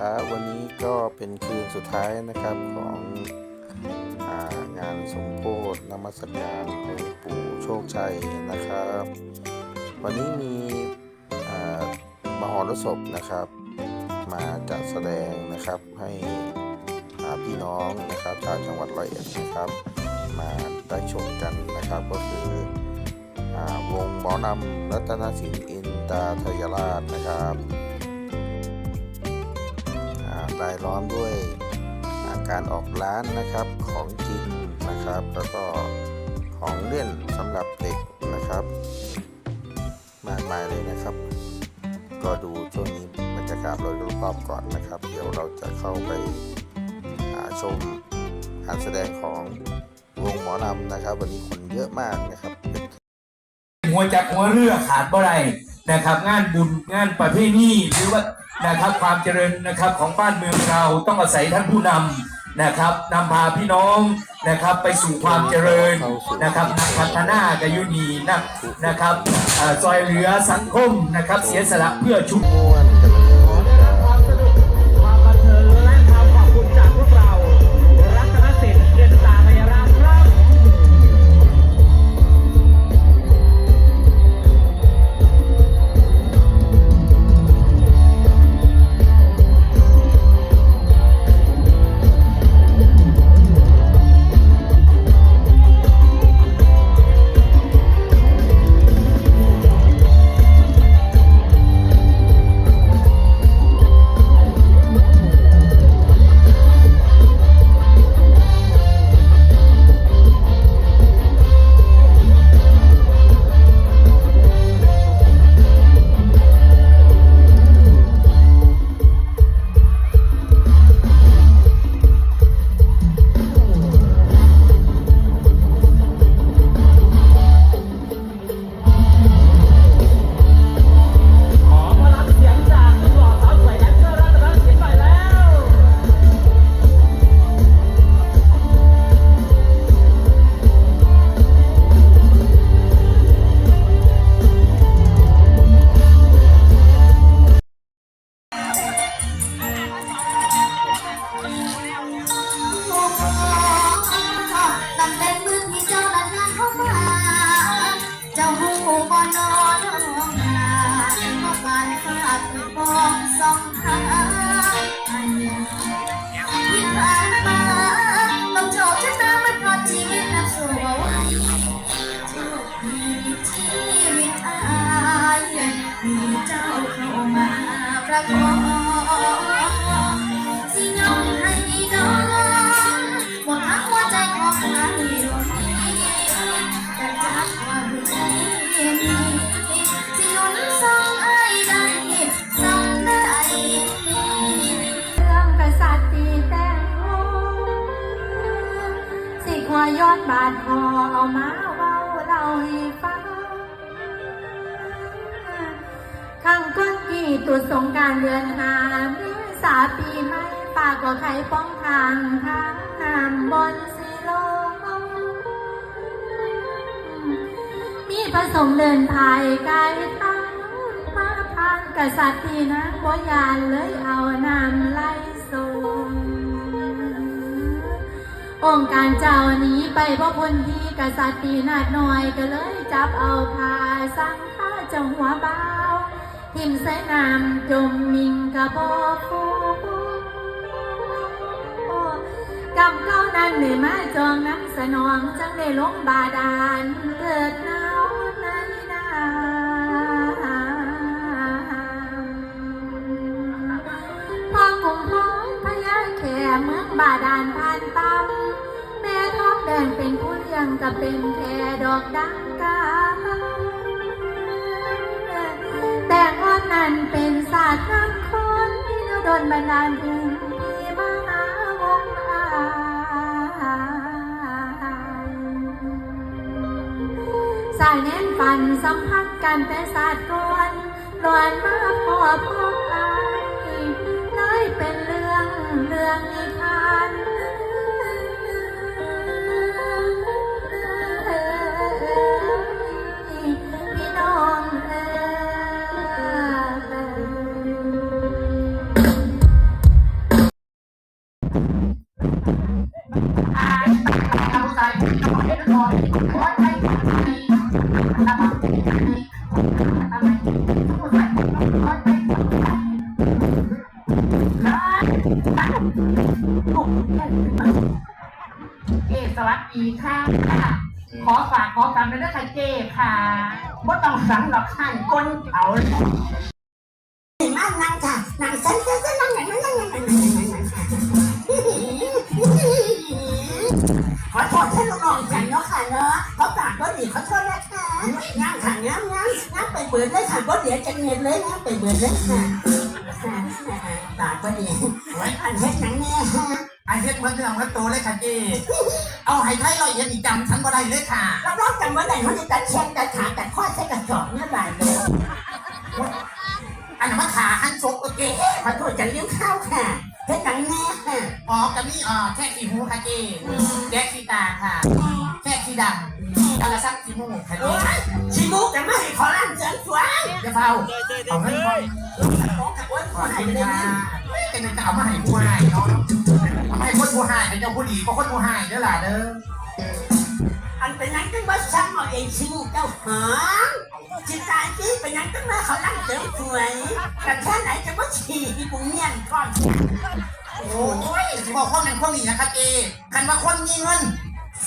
ครับวันนี้ก็เป็นคืนสุดท้ายนะครับของอางานสมโพธินมัสการหลวงปู่โชคชัยนะครับ วันนี้มีอ่ามหรสพนะครับ มาจัดแสดงนะครับให้พี่น้องนะครับชาวจังหวัดร้อยเอ็ดนะครับ มาได้ชมกันนะครับก็คืออวงหมอนำรัตนศิลป์อินตาทยราชนะครับ รายล้อมด้วยอาการออกร้านนะครับของกินนะครับ แล้วก็ของเล่นสำหรับเด็กนะครับ มากมายเลยนะครับ ก็ดูช่วงนี้บรรยากาศโดยรอบๆก่อนนะครับ เดี๋ยวเราจะเข้าไปาชมการแสดงของวงหมอนำนะครับ วันนี้คนเยอะมากนะครับหัวจักหัวเรือขาดบ่ได้นะครับ งานบุญงานประเพณีหรือว่า นะครับความเจริญนะครับของบ้านเมืองเราต้องอาศัยท่านผู้นำนะครับนำพาพี่น้องนะครับไปสู่ความเจริญนะครับนักพัฒนากยุนีนักนะครับอ่อซอยเหลือสังคมนะครับเสียสละเพื่อชุมชน อยอดบาทคอเอามาเว้าเล่าให้ฟังข้างก้นกี่ตุดสงการเดือนหาเมษาปีใหม่ปากก็ไข่ป้องทางทางน้ำบนสีลมีผสมเดินภายกายตั้งมาทานกษัตริย์ที่นางบ่ยานเลยเอาน้ำไหล องการเจ้าหนี้ไปเพราะพลที่กษัตริย์ตีนาดหน่อยก็เลยจับเอาพาสั่งข้าเจ้าหัวเบาทิมใส่น้ำจมมิงกระบอกฟูกำเก้านั้นได้มาจองน้ำสนองจังได้ลงบาดาลเกิด เลี้ยงก็เป็นแค่ดอกดังกาแต่ก่อนนั้นเป็นศาสตร์ทั้งคนที่โดนบันดาลถึงที่มหาวงอาสายแน่นปันสัมพันธ์กันแต่ศาสตร์ก่อนลอนมาพอพบอายเลยเป็นเรื่องเรื่องนิทาน ทำไมหัวใจหัวใจของใครเอสวัสดีค่ะ ขอฝากขอคำในเรื่องค่ะเจค่ะว่าต้องสังหรอกท่านก้นเอาเลยมานั่งค่ะนั่งฉันฉัน ปิดเลยค่ะก็เดี๋ยวจะเงียบเลยนะไปเปิดเลยค่ะปาก็ดีไว้อันเฮ็ดหนังเนี่ยไอเฮ็ดมือนเรื่องมือนตัวเลยค่ะเจเอาไห้ไทยเราเย็นอีจำฉันบ่ได้เลยค่ะรับรองจำไว้ไหนเขาจะตัดแตัดขาตัดข้อใช้กระสอบเนี่ยบาดเลยอันนั้นมันขาหันศพโอเคขอโทษจะเลี้ยงข้าวค่ะเฮ็ดหนังเนี่ยค่ะอ๋อกับนี่อ๋อแค่ขี้หูค่ะเจแก้ขี้ตาค่ะแค่ขี้ดำ กระซักขี้มูกค่ะเจโอ้ยชิมุกกันไม่ขอร่างเสริมสวยจะเฝ้าเอาเงินไปของกับอ้วนขขอให้ให้ไปไปเลเลยยค่ะนะแกจะเอามาให้ผู้ให้เนาะให้คนผู้ให้ให้เจ้าผู้ดีก็คนผู้ให้เด้อล่ะเด้ออันเป็นนั้นก็ว่าซ้ำเอาเองชิมุกเจ้าหางจิตตายที่เป็นนั้นก็มาเขาร่างเสริมสวยแต่แค่ไหนจะว่าฉี่กูเงียนก่อนโอ้ยจะบอกคนนั้นคนนี้นะคะเจกันว่าคนมีเงิน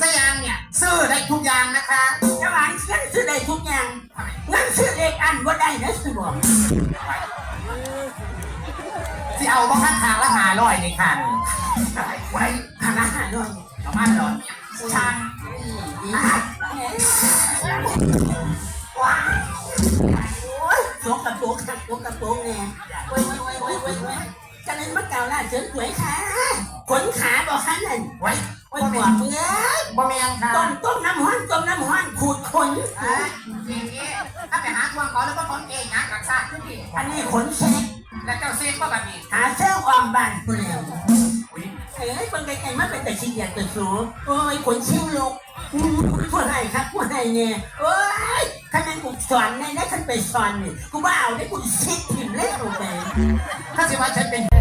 สยามเนี่ยซื้อได้ทุกอย่างนะคะจะหวานเงินซื้อได้ทุกอย่างเงินซื้อเอกอันว่าได้นะสิบอกสิเอาบ้างทางละหาร้อยในคันไว้ทางอาหารหน่อยเอามาหน่อยช่างว้าวโอ้ยตัวกระโปรงค่ะตัวกระโปรงเนี่ยโอ้ยโอ้ยโอ้ยโอ้ยโอ้ยจะเล่นมะเก่าล่าเสริมสวยค่ะขนขาบอกค่ะนั่นไว้โอ้ยบอกมึงเอ้ย บ่แมงค่ะต้มต้มน้ำห้อนต้มน้ำห้อนขูดขนอะเองเอ๊ะถ้าไปหาทวงเขาแล้วก็ต้นเองนะกักซากขึ้นดิอันนี้ขนเช็คแล้วเจ้าเซ็กก็แบบนี้หาเซลล์ออมบ้านกูแล้วเอ้ยคนไกลๆมาเป็นแต่ชิ้นใหญ่ตัวสูงโอ้ยขนเชี่ยวลกอู้ผู้ให้ครับผู้ให้เนี่ยโอ้ยคะแนนกูสอนในได้ฉันไปสอนนี่กูว่าเอาได้กูซิดถิ่มเล่นลงไปถ้าสิว่าฉันเป็น